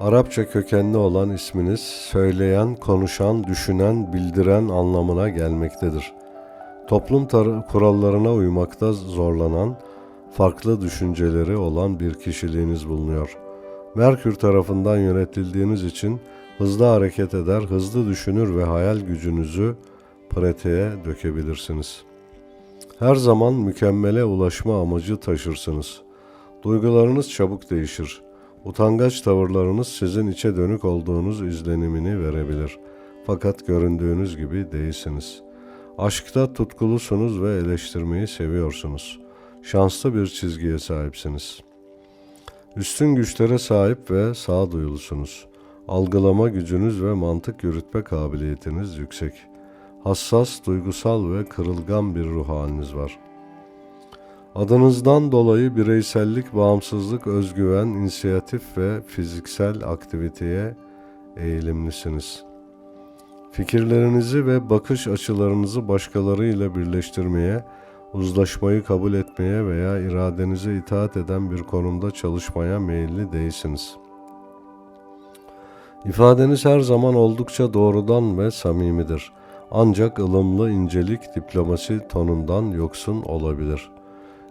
Arapça kökenli olan isminiz söyleyen, konuşan, düşünen, bildiren anlamına gelmektedir. Toplum kurallarına uymakta zorlanan, farklı düşünceleri olan bir kişiliğiniz bulunuyor. Merkür tarafından yönetildiğiniz için hızlı hareket eder, hızlı düşünür ve hayal gücünüzü pratiğe dökebilirsiniz. Her zaman mükemmele ulaşma amacı taşırsınız. Duygularınız çabuk değişir. Utangaç tavırlarınız sizin içe dönük olduğunuz izlenimini verebilir. Fakat göründüğünüz gibi değilsiniz. Aşkta tutkulusunuz ve eleştirmeyi seviyorsunuz. Şanslı bir çizgiye sahipsiniz. Üstün güçlere sahip ve sağduyulusunuz. Algılama gücünüz ve mantık yürütme kabiliyetiniz yüksek. Hassas, duygusal ve kırılgan bir ruh haliniz var.'' Adınızdan dolayı bireysellik, bağımsızlık, özgüven, inisiyatif ve fiziksel aktiviteye eğilimlisiniz. Fikirlerinizi ve bakış açılarınızı başkalarıyla birleştirmeye, uzlaşmayı kabul etmeye veya iradenize itaat eden bir konumda çalışmaya meyilli değilsiniz. İfadeniz her zaman oldukça doğrudan ve samimidir. Ancak ılımlı incelik diplomasi tonundan yoksun olabilir.''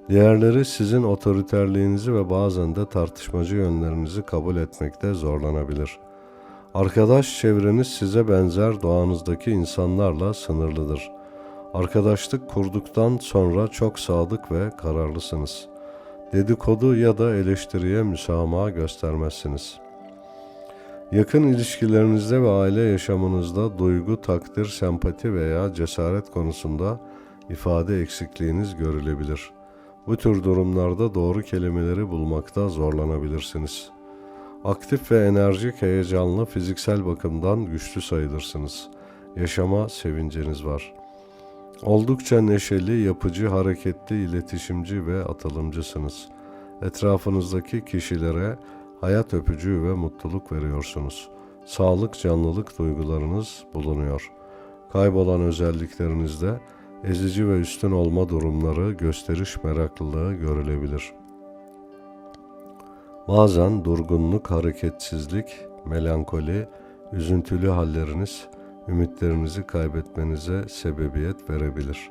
Diğerleri sizin otoriterliğinizi ve bazen de tartışmacı yönlerinizi kabul etmekte zorlanabilir. Arkadaş çevreniz size benzer doğanızdaki insanlarla sınırlıdır. Arkadaşlık kurduktan sonra çok sadık ve kararlısınız. Dedikodu ya da eleştiriye müsamaha göstermezsiniz. Yakın ilişkilerinizde ve aile yaşamınızda duygu, takdir, sempati veya cesaret konusunda ifade eksikliğiniz görülebilir.'' Bu tür durumlarda doğru kelimeleri bulmakta zorlanabilirsiniz. Aktif ve enerjik, heyecanlı, fiziksel bakımdan güçlü sayılırsınız. Yaşama sevinciniz var. Oldukça neşeli, yapıcı, hareketli, iletişimci ve atılımcısınız. Etrafınızdaki kişilere hayat öpücüğü ve mutluluk veriyorsunuz. Sağlık, canlılık duygularınız bulunuyor. Kaybolan özelliklerinizde ezici ve üstün olma durumları, gösteriş meraklılığı görülebilir. Bazen durgunluk, hareketsizlik, melankoli, üzüntülü halleriniz ümitlerinizi kaybetmenize sebebiyet verebilir.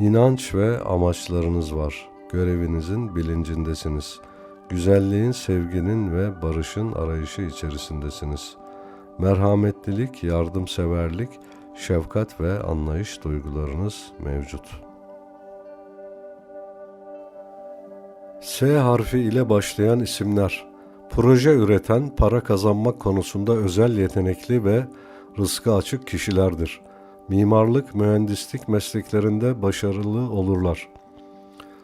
İnanç ve amaçlarınız var. Görevinizin bilincindesiniz. Güzelliğin, sevginin ve barışın arayışı içerisindesiniz. Merhametlilik, yardımseverlik, şefkat ve anlayış duygularınız mevcut. S harfi ile başlayan isimler, proje üreten, para kazanmak konusunda özel yetenekli ve rızkı açık kişilerdir. Mimarlık, mühendislik mesleklerinde başarılı olurlar.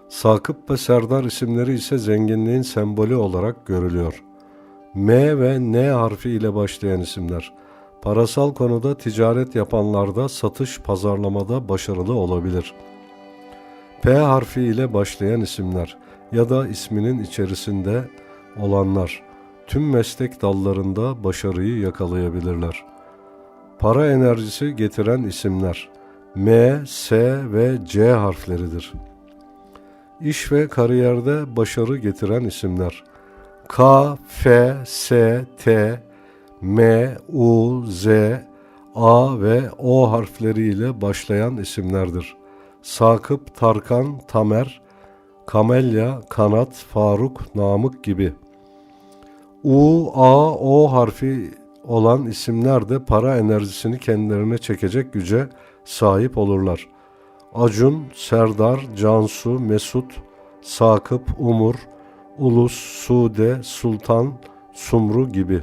Sakıp ve Serdar isimleri ise zenginliğin sembolü olarak görülüyor. M ve N harfi ile başlayan isimler, Parasal konuda ticaret yapanlarda satış pazarlamada başarılı olabilir. P harfi ile başlayan isimler ya da isminin içerisinde olanlar tüm meslek dallarında başarıyı yakalayabilirler. Para enerjisi getiren isimler M, S ve C harfleridir. İş ve kariyerde başarı getiren isimler K, F, S, T, M, U, Z, A ve O harfleriyle başlayan isimlerdir. Sakıp, Tarkan, Tamer, Kamelya, Kanat, Faruk, Namık gibi. U, A, O harfi olan isimler de para enerjisini kendilerine çekecek güce sahip olurlar. Acun, Serdar, Cansu, Mesut, Sakıp, Umur, Ulus, Sude, Sultan, Sumru gibi.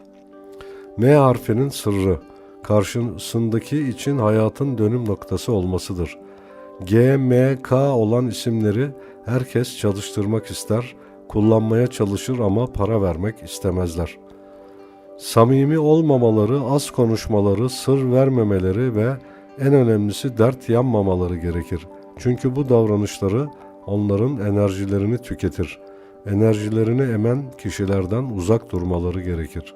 M harfinin sırrı karşısındaki için hayatın dönüm noktası olmasıdır. G, M, K olan isimleri herkes çalıştırmak ister, kullanmaya çalışır ama para vermek istemezler. Samimi olmamaları, az konuşmaları, sır vermemeleri ve en önemlisi dert yanmamaları gerekir. Çünkü bu davranışları onların enerjilerini tüketir. Enerjilerini emen kişilerden uzak durmaları gerekir.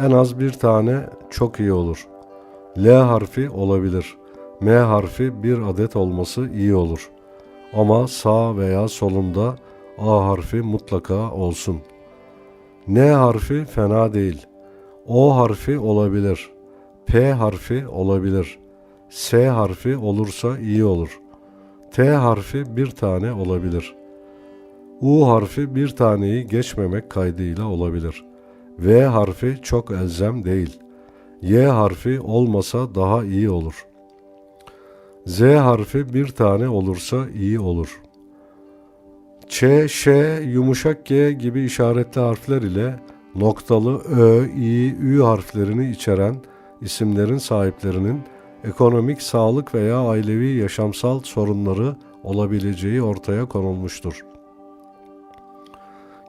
en az bir tane çok iyi olur. L harfi olabilir. M harfi bir adet olması iyi olur. Ama sağ veya solunda A harfi mutlaka olsun. N harfi fena değil. O harfi olabilir. P harfi olabilir. S harfi olursa iyi olur. T harfi bir tane olabilir. U harfi bir taneyi geçmemek kaydıyla olabilir. V harfi çok elzem değil. Y harfi olmasa daha iyi olur. Z harfi bir tane olursa iyi olur. Ç, Ş, yumuşak G gibi işaretli harfler ile noktalı Ö, İ, Ü harflerini içeren isimlerin sahiplerinin ekonomik, sağlık veya ailevi yaşamsal sorunları olabileceği ortaya konulmuştur.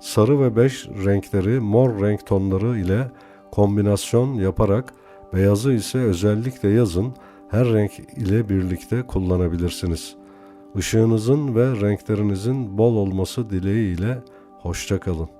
sarı ve beş renkleri mor renk tonları ile kombinasyon yaparak beyazı ise özellikle yazın her renk ile birlikte kullanabilirsiniz. Işığınızın ve renklerinizin bol olması dileğiyle hoşçakalın.